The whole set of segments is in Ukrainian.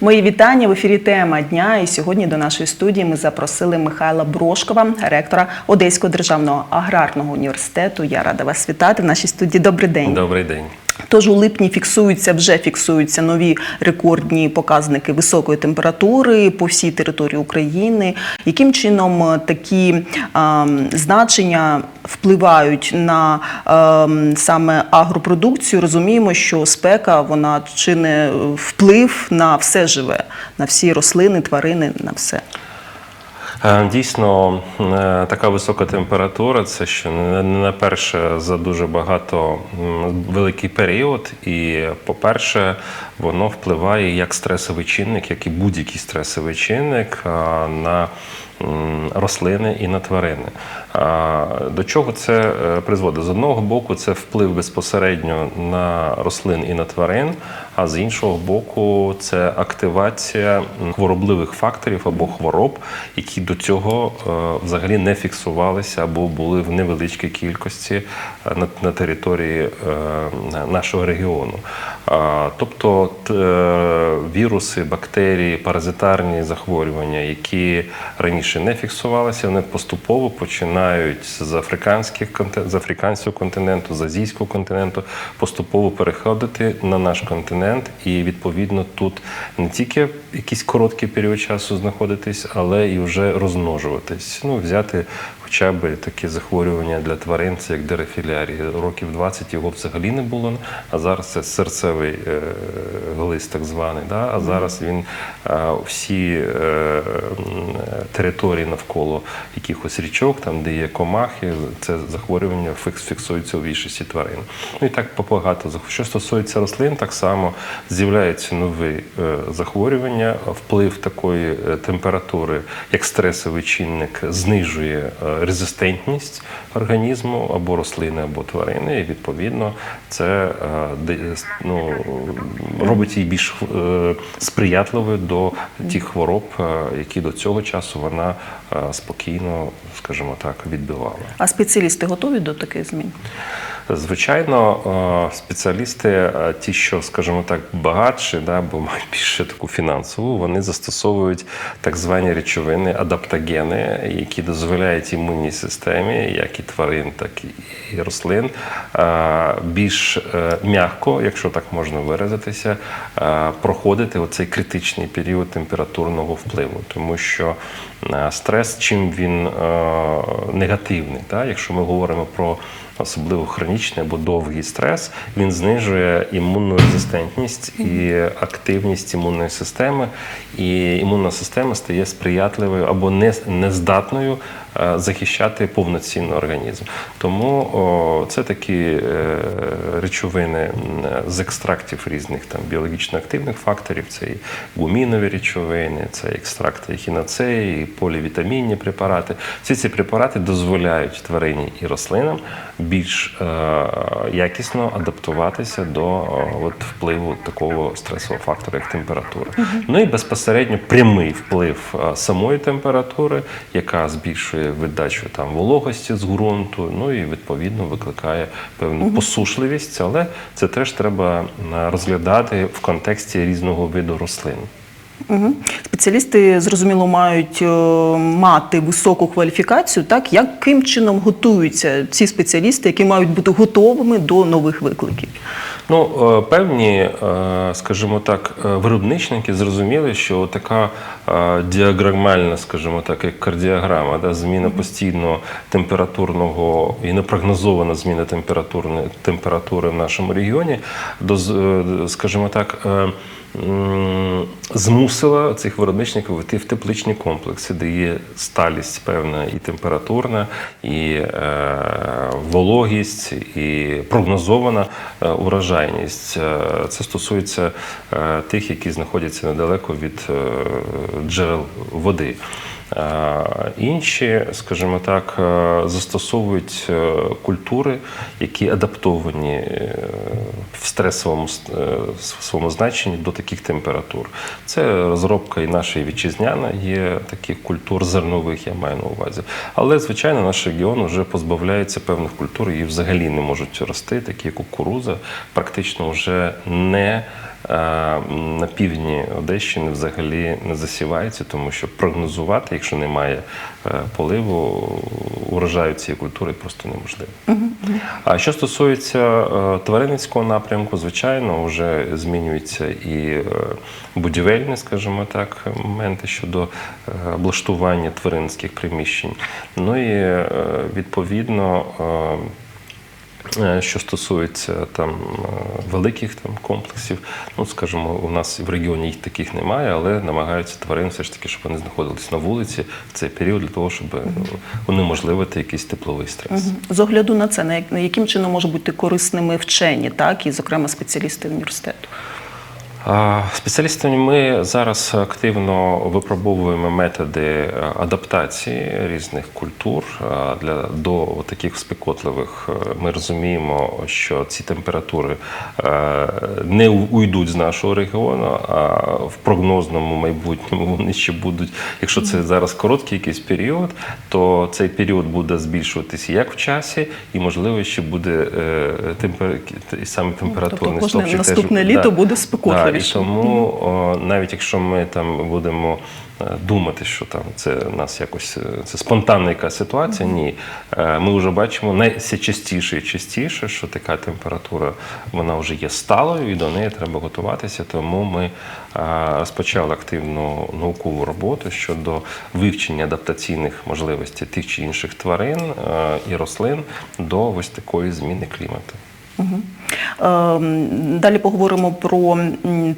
Мої вітання в ефірі тема дня. І сьогодні до нашої студії ми запросили Михайла Брошкова, ректора Одеського державного аграрного університету. Я рада вас вітати в нашій студії. Добрий день. Добрий день. Тож у липні фіксуються вже фіксуються нові рекордні показники високої температури по всій території України. Яким чином е, такі а, значення впливають на а, саме агропродукцію? Розуміємо, що спека вона чинить вплив на все живе, на всі рослини, тварини, на все. Е, Дійсно, е, така висока температура це ще не перше за дуже багато великий період. І, по-перше, воно впливає як стресовий чинник, як і будь-який стресовий чинник е, на рослини і на тварини. До чого це е, призводить? З одного боку, це вплив безпосередньо на рослин і на тварин, а з іншого боку, це активація хворобливих факторів або хвороб, які до цього е, взагалі не фіксувалися або були в невеличкій кількості е, на, території нашого регіону. Тобто віруси, бактерії, паразитарні захворювання, які раніше не фіксувалися, вони поступово починають з африканських з африканського континенту, з азійського континенту, поступово переходити на наш континент, і відповідно тут не тільки якийсь короткий період часу знаходитись, але і вже розмножуватись. Ну, взяти хоча б такі захворювання для тварин, це як дерефілярія. Років 20 його взагалі не було, а зараз це серцевий е, глист, так званий. Да? А зараз він всі е, території навколо якихось річок, там, де є комахи, це захворювання фіксується у більшості тварин. Ну і так багато. захворювань. Що стосується рослин, так само з'являються нові е, захворювання. Вплив такої температури, як стресовий чинник, знижує резистентність організму або рослини, або тварини. І відповідно це е, ну, робить її більш е, сприятливою до тих хвороб, е, які до цього часу вона спокійно, скажімо так, відбивала. А спеціалісти готові до таких змін? Звичайно, е, спеціалісти, е, ті, що, скажімо так, багатші, да, бо мають більше таку фінансову, вони застосовують так звані речовини, адаптогени, які дозволяють імунній системі, як і тварин, так і рослин, е, більш м'яко, якщо так можна виразитися, проходити оцей критичний період температурного впливу, тому що стрес, чим він негативний, да, якщо ми говоримо про особливо хронічний або довгий стрес, він знижує імунну резистентність і активність імунної системи, і імунна система стає сприятливою або не, нездатною захищати повноцінно організм. Тому о, це такі е, речовини з екстрактів різних там біологічно активних факторів, це і гумінові речовини, це екстракти ехіноцеї, і полівітамінні препарати. Всі ці препарати дозволяють тварині і рослинам більш е, якісно адаптуватися до е, от, впливу такого стресового фактора, як температура. Ну і безпосередньо прямий вплив е, самої температури, яка збільшує видачу там вологості з ґрунту, ну і відповідно викликає певну посушливість, але це теж треба е, розглядати в контексті різного виду рослин. Угу. Спеціалісти зрозуміло мають е, мати високу кваліфікацію. Так яким чином готуються ці спеціалісти, які мають бути готовими до нових викликів? Ну, е, певні, е, скажімо так, виробничники зрозуміли, що така діаграмальна, скажімо так, як кардіограма, да, зміна постійно температурного і непрогнозована зміна температурної температури в нашому регіоні, е, скажімо так. Змусила цих виробничників вийти в тепличні комплекси, де є сталість певна і температурна, і е, вологість, і прогнозована е, урожайність. Е, Це стосується е, тих, які знаходяться недалеко від джерел води. Е, Інші, скажімо так, е, застосовують е, культури, які адаптовані в стресовому е, своєму значенні до таких температур. Це розробка і наша і вітчизняна є таких культур зернових, я маю на увазі. Але, звичайно, наш регіон вже позбавляється певних культур і взагалі не можуть рости, такі як кукуруза, практично вже не на півдні Одещини взагалі не засівається, тому що прогнозувати, якщо немає е, поливу, урожаю цієї культури просто неможливо. А що стосується е, тваринницького напрямку, звичайно, вже змінюються і е, будівельні, скажімо так, моменти щодо е, облаштування тваринських приміщень. Ну і е, відповідно. Е, Що стосується там е, великих там комплексів, ну скажімо, у нас в регіоні їх таких немає, але намагаються тварин все ж таки, щоб вони знаходились на вулиці в цей період для того, щоб е, унеможливити якийсь тепловий стрес. З огляду на це, на яким чином можуть бути корисними вчені, так і зокрема спеціалісти університету. Спеціалістами ми зараз активно випробовуємо методи е, адаптації різних культур для до таких спекотливих. е, Ми розуміємо, що ці температури е, не уйдуть з нашого регіону, а в прогнозному майбутньому вони ще будуть. Якщо це зараз короткий якийсь період, то цей період буде збільшуватися як в часі, і можливо ще буде е, темпер... саме температурний кожне стопчик теж- наступне літо буде спекотливіше. І тому, навіть якщо ми там будемо е, думати, що там це нас якось е, це спонтанна якась ситуація, ні. Е, Ми вже бачимо найся частіше і частіше, що така температура вона вже є сталою, і до неї треба готуватися. Тому ми розпочали активну наукову роботу щодо вивчення адаптаційних можливостей тих чи інших тварин і рослин до ось такої зміни клімату. Ем, Далі поговоримо про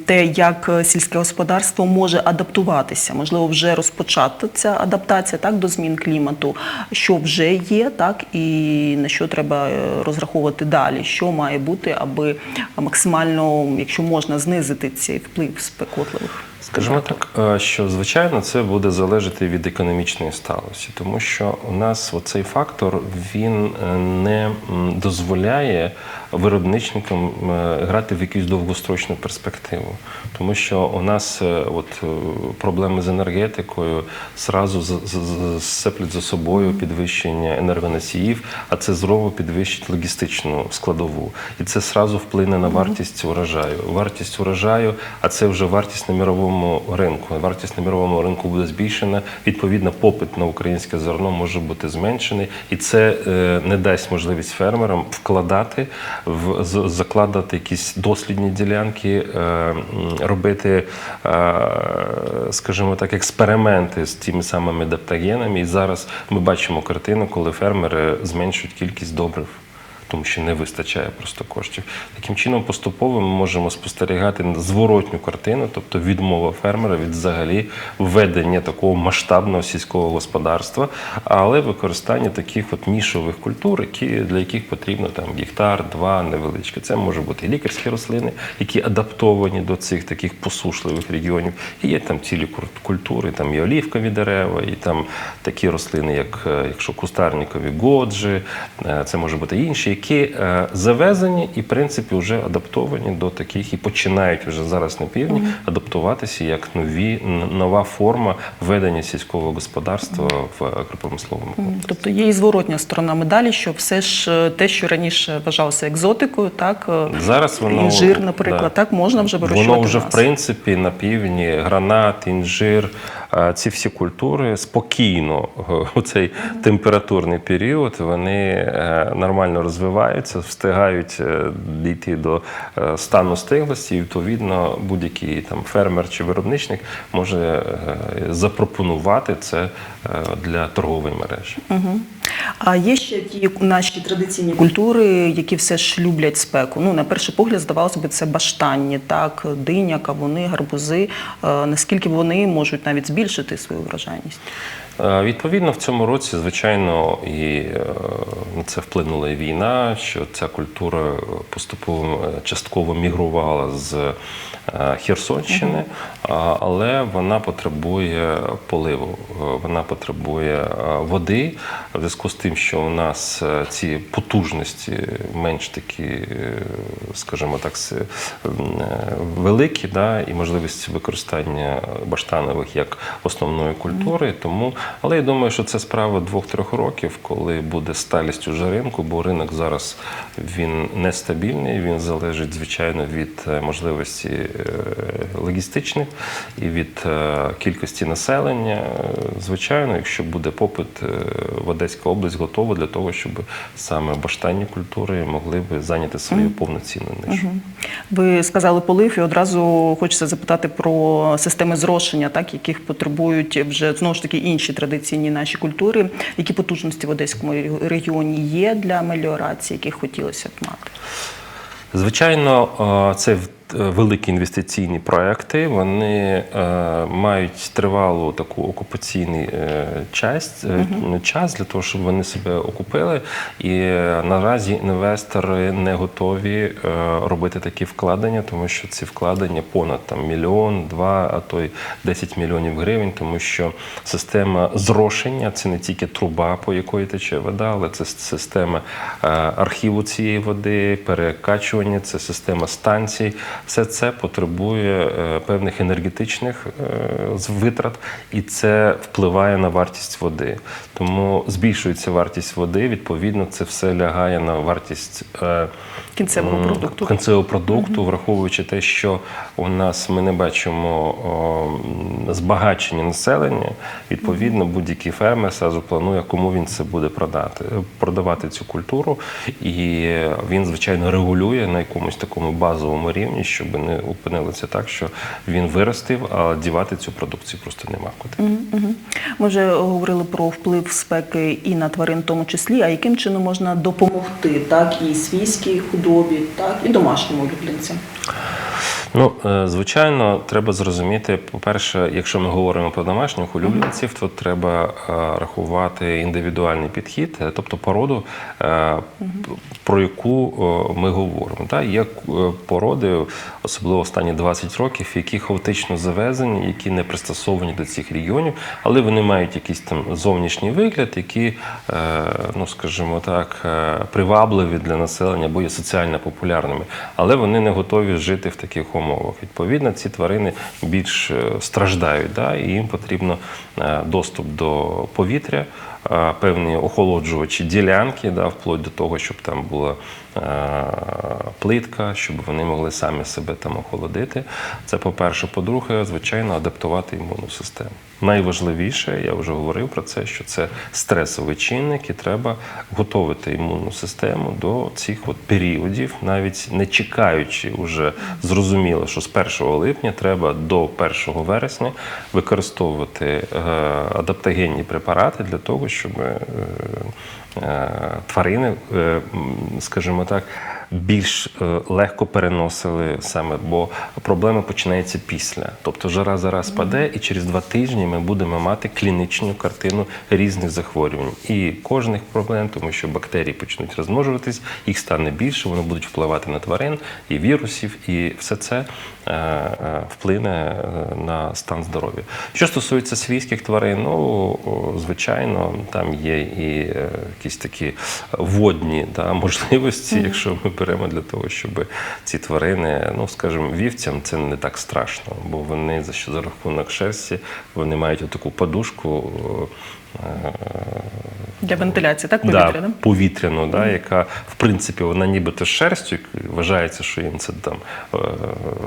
те, як сільське господарство може адаптуватися. Можливо, вже розпочата ця адаптація так до змін клімату, що вже є, так і на що треба е, розраховувати далі, що має бути, аби максимально, якщо можна, знизити цей вплив спекотливих. Скажімо так, е, що звичайно це буде залежати від економічної сталості, тому що у нас оцей фактор він е, не дозволяє виробничникам е, грати в якусь довгострочну перспективу, тому що у нас е, от е, проблеми з енергетикою зразу з- за собою підвищення енергоносіїв, а це знову підвищить логістичну складову, і це зразу вплине на вартість урожаю. Вартість урожаю, а це вже вартість на міровому ринку. Вартість на міровому ринку буде збільшена. Відповідно, попит на українське зерно може бути зменшений, і це не дасть можливість фермерам вкладати в закладати якісь дослідні ділянки, е, робити, е, скажімо так, експерименти з тими самими адаптогенами. І зараз ми бачимо картину, коли фермери зменшують кількість добрив тому що не вистачає просто коштів. Таким чином, поступово ми можемо спостерігати зворотню картину, тобто відмова фермера від взагалі введення такого масштабного сільського господарства, але використання таких от нішових культур, які, для яких потрібно там гектар, два невеличкі. Це може бути і лікарські рослини, які адаптовані до цих таких посушливих регіонів. І є там цілі культури, там і олівкові дерева, і там такі рослини, як е, якщо кустарникові годжі, е, це може бути інші, які е, завезені і в принципі вже адаптовані до таких і починають вже зараз на півдні адаптуватися як нові нова форма ведення сільського господарства в агропромисловому М, Тобто є і зворотня сторона медалі, що все ж е, те, що раніше вважалося екзотикою, так е, Зараз воно інжир, наприклад, да. так можна вже вирощувати. Воно вже в в принципі на півдні гранат, інжир, ці всі культури спокійно е, у цей температурний період вони е, нормально розвиваються, встигають е, дійти до стану стиглості. І відповідно будь-який там фермер чи виробничник може запропонувати це для торгової мережі. Мгм. А є ще ті наші традиційні культури, які все ж люблять спеку. Ну, на перший погляд, здавалося б, це баштанні, так, диня, кавуни, гарбузи. Е, Наскільки вони можуть навіть збільшити свою врожайність? Е, Відповідно, в цьому році, звичайно, і е, на це вплинула і війна, що ця культура е, поступово частково мігрувала з Херсонщини, але вона потребує поливу, вона потребує води. В зв'язку з тим, що у нас ці потужності менш такі, скажімо так, великі, да, і можливість використання баштанових як основної культури. Тому, але я думаю, що це справа двох-трьох років, коли буде сталість уже ринку, бо ринок зараз він нестабільний, він залежить звичайно від е, можливості е, логістичних і від е, кількості населення. Звичайно, якщо буде попит, в Одеська область готова для того, щоб саме баштанні культури могли би зайняти свою повноцінну нишу. Ви сказали полив, і одразу хочеться запитати про системи зрошення, так яких потребують вже знову ж таки інші традиційні наші культури. Які потужності в Одеському регіоні є для меліорації, яких хотілося б мати? Звичайно, е, це великі інвестиційні проекти. Вони е, мають тривалу таку окупаційний е, час, е, час для того, щоб вони себе окупили. І е, наразі інвестори не готові е, робити такі вкладення, тому що ці вкладення понад там мільйон, два, а то й 10 мільйонів гривень, тому що система зрошення це не тільки труба, по якої тече вода, але це система е, архіву цієї води, перекачування, це система станцій. Все це потребує е, певних енергетичних е, витрат, і це впливає на вартість води. Тому збільшується вартість води. Відповідно, це все лягає на вартість. е, Кінцевого продукту. Кінцевого продукту, враховуючи те, що у нас ми не бачимо о, збагачення населення, відповідно, будь-який фермер сразу планує, кому він це буде продати, продавати цю культуру. І він, звичайно, регулює на якомусь такому базовому рівні, щоб не опинилося так, що він виростив, а дівати цю продукцію просто нема куди. Ми вже говорили про вплив спеки і на тварин, в тому числі. А яким чином можна допомогти так і свійській худобі, так і домашньому улюбленцям? Ну, е, звичайно, треба зрозуміти, по-перше, якщо ми говоримо про домашніх улюбленців, то треба е, рахувати індивідуальний підхід, е, тобто породу, про яку ми говоримо. Та? Є породи, особливо останні 20 років, які хаотично завезені, які не пристосовані до цих регіонів, але вони мають якийсь там зовнішній вигляд, які, ну скажімо так, привабливі для населення, бо є соціально популярними, але вони не готові жити в таких умовах. Відповідно, ці тварини більш е, страждають, да, і їм потрібно е, доступ до повітря, е, певні охолоджувачі ділянки, да, вплоть до того, щоб там була плитка, щоб вони могли самі себе там охолодити. Це по-перше. По-друге, звичайно, адаптувати імунну систему. Найважливіше, я вже говорив про це, що це стресовий чинник, і треба готувати імунну систему до цих от періодів, навіть не чекаючи уже зрозуміло, що з 1 липня треба до 1 вересня використовувати е, адаптогенні препарати для того, щоб е, е, тварини, е, скажімо так, більш е, легко переносили саме, бо проблема починається після. Тобто жара зараз спаде, і через два тижні ми будемо мати клінічну картину різних захворювань і кожних проблем, тому що бактерії почнуть розмножуватись, їх стане більше, вони будуть впливати на тварин і вірусів, і все це е, е, вплине е, на стан здоров'я. Що стосується свійських тварин, ну звичайно, там є і е, якісь такі водні да, можливості, якщо ми беремо для того, щоб ці тварини, ну скажімо, вівцям це не так страшно, бо вони за що за рахунок шерсті вони мають таку подушку. е, Для вентиляції, так повітря, да? повітряну, да, яка в принципі вона нібито шерстю, вважається, що їм це там е,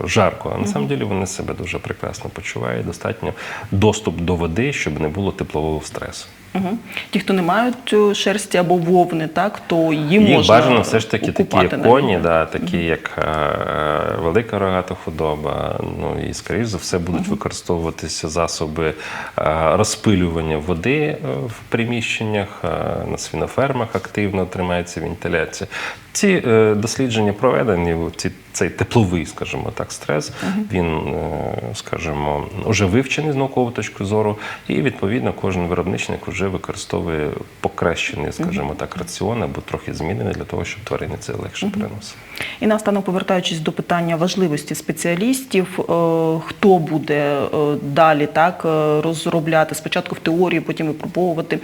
жарко. А на самом деле вони себе дуже прекрасно почувають. Достатньо доступ до води, щоб не було теплового стресу. Угу. Ті, хто не мають е, шерсті або вовни, так то їм Їх можна бажано все ж таки такі, як коні, да, такі, як е, е, велика рогата худоба. Ну і скоріш за все будуть використовуватися засоби е, розпилювання води е, в приміщеннях, е, на свінофермах активно тримається вентиляція. Ці е, дослідження проведені, ці, цей тепловий, скажімо так, стрес, він, е, скажімо, вже вивчений з наукової точки зору, і відповідно кожен виробничник вже використовує покращений, скажімо так, раціон або трохи змінений для того, щоб тварини це легше переносили. І наостанок, повертаючись до питання важливості спеціалістів, е, хто буде е, далі так е, розробляти спочатку в теорії, потім випробовувати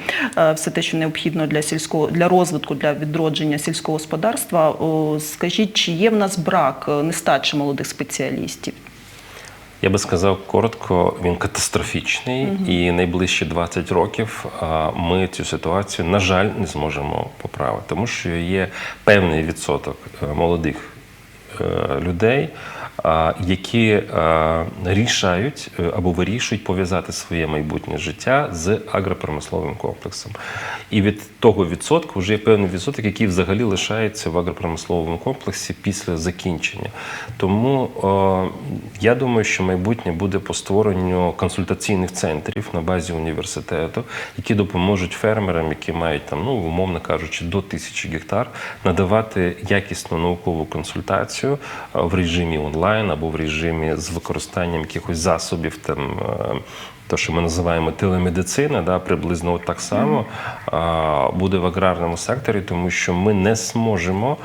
все те, що необхідно для сільського для розвитку, для відродження сільського господарства. Скажіть, чи є в нас брак нестача молодих спеціалістів? Я би сказав коротко, він катастрофічний, і найближчі 20 років ми цю ситуацію, на жаль, не зможемо поправити, тому що є певний відсоток е, молодих е, людей, які рішають е, або вирішують пов'язати своє майбутнє життя з агропромисловим комплексом. І від того відсотку вже є певний відсоток, який взагалі лишається в агропромисловому комплексі після закінчення. Тому я думаю, що майбутнє буде по створенню консультаційних центрів на базі університету, які допоможуть фермерам, які мають там, ну умовно кажучи, до тисячі гектар, надавати якісну наукову консультацію в режимі онлайн або в режимі з використанням якихось засобів там. То, те, що ми називаємо телемедицина, да, приблизно так само буде в аграрному секторі, тому що ми не зможемо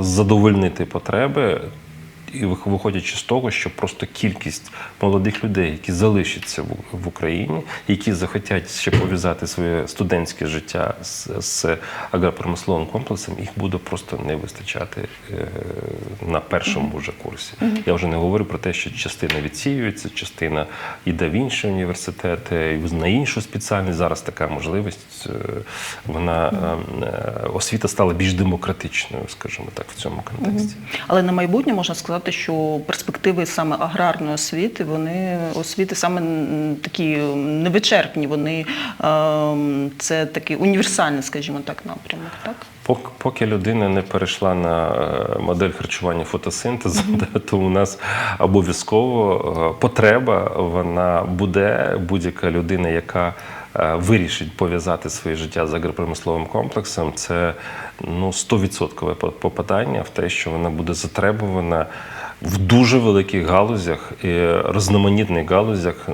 задовольнити потреби. І виходячи з того, що просто кількість молодих людей, які залишаться в- Україні, які захотять ще пов'язати своє студентське життя з, з агропромисловим комплексом, їх буде просто не вистачати е, на першому вже курсі. Я вже не говорю про те, що частина відсіюється, частина йде в інші університети, на іншу спеціальність. Зараз така можливість. е, Вона е, е, освіта стала більш демократичною, скажімо так, в цьому контексті. Але на майбутнє можна сказати, що перспективи саме аграрної освіти, вони освіти саме такі невичерпні. Вони ем, це такий універсальний, скажімо так, напрямок. Так Поки людина не перейшла на е, модель харчування фотосинтезу, да, то у нас обов'язково е, потреба вона буде будь-яка людина, яка е, вирішить пов'язати своє життя з агропромисловим комплексом. Це ну 100% по- попадання в те, що вона буде затребувана. В дуже великих галузях і різноманітних галузях е,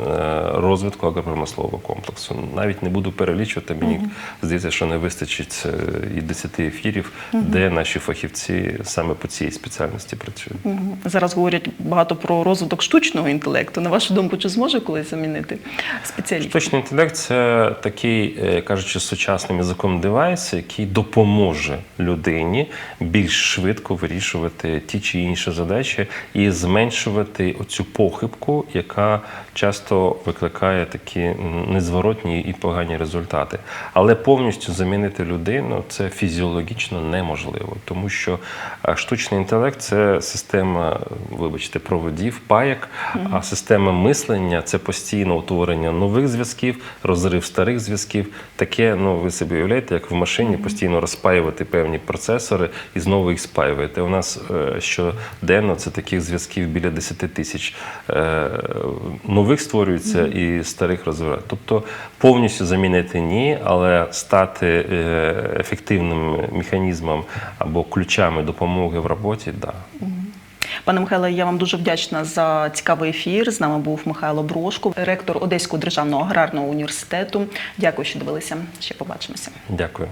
розвитку агропромислового комплексу. Навіть не буду перелічувати. Мені здається, що не вистачить е, і 10 ефірів, де наші фахівці саме по цій спеціальності працюють. Мгм. зараз говорять багато про розвиток штучного інтелекту. На вашу думку, чи зможе колись замінити спеціалістів? Штучний інтелект це такий, е, кажучи, сучасним язиком девайс, який допоможе людині більш швидко вирішувати ті чи інші задачі і зменшувати оцю похибку, яка часто викликає такі незворотні і погані результати. Але повністю замінити людину це фізіологічно неможливо, тому що штучний інтелект це система, вибачте, проводів, паяк, а система мислення це постійне утворення нових зв'язків, розрив старих зв'язків. Таке, ну ви собі уявляєте, як в машині постійно розпаювати певні процесори і знову їх спаювати. У нас е, щоденно це таких зв'язків біля 10 тисяч е, нових створюється і старих розвивається. Тобто повністю замінити ні, але стати е, ефективним механізмом або ключами допомоги в роботі, да. Пане Михайле, я вам дуже вдячна за цікавий ефір. З нами був Михайло Брошко, ректор Одеського державного аграрного університету. Дякую, що дивилися. Ще побачимося. Дякую.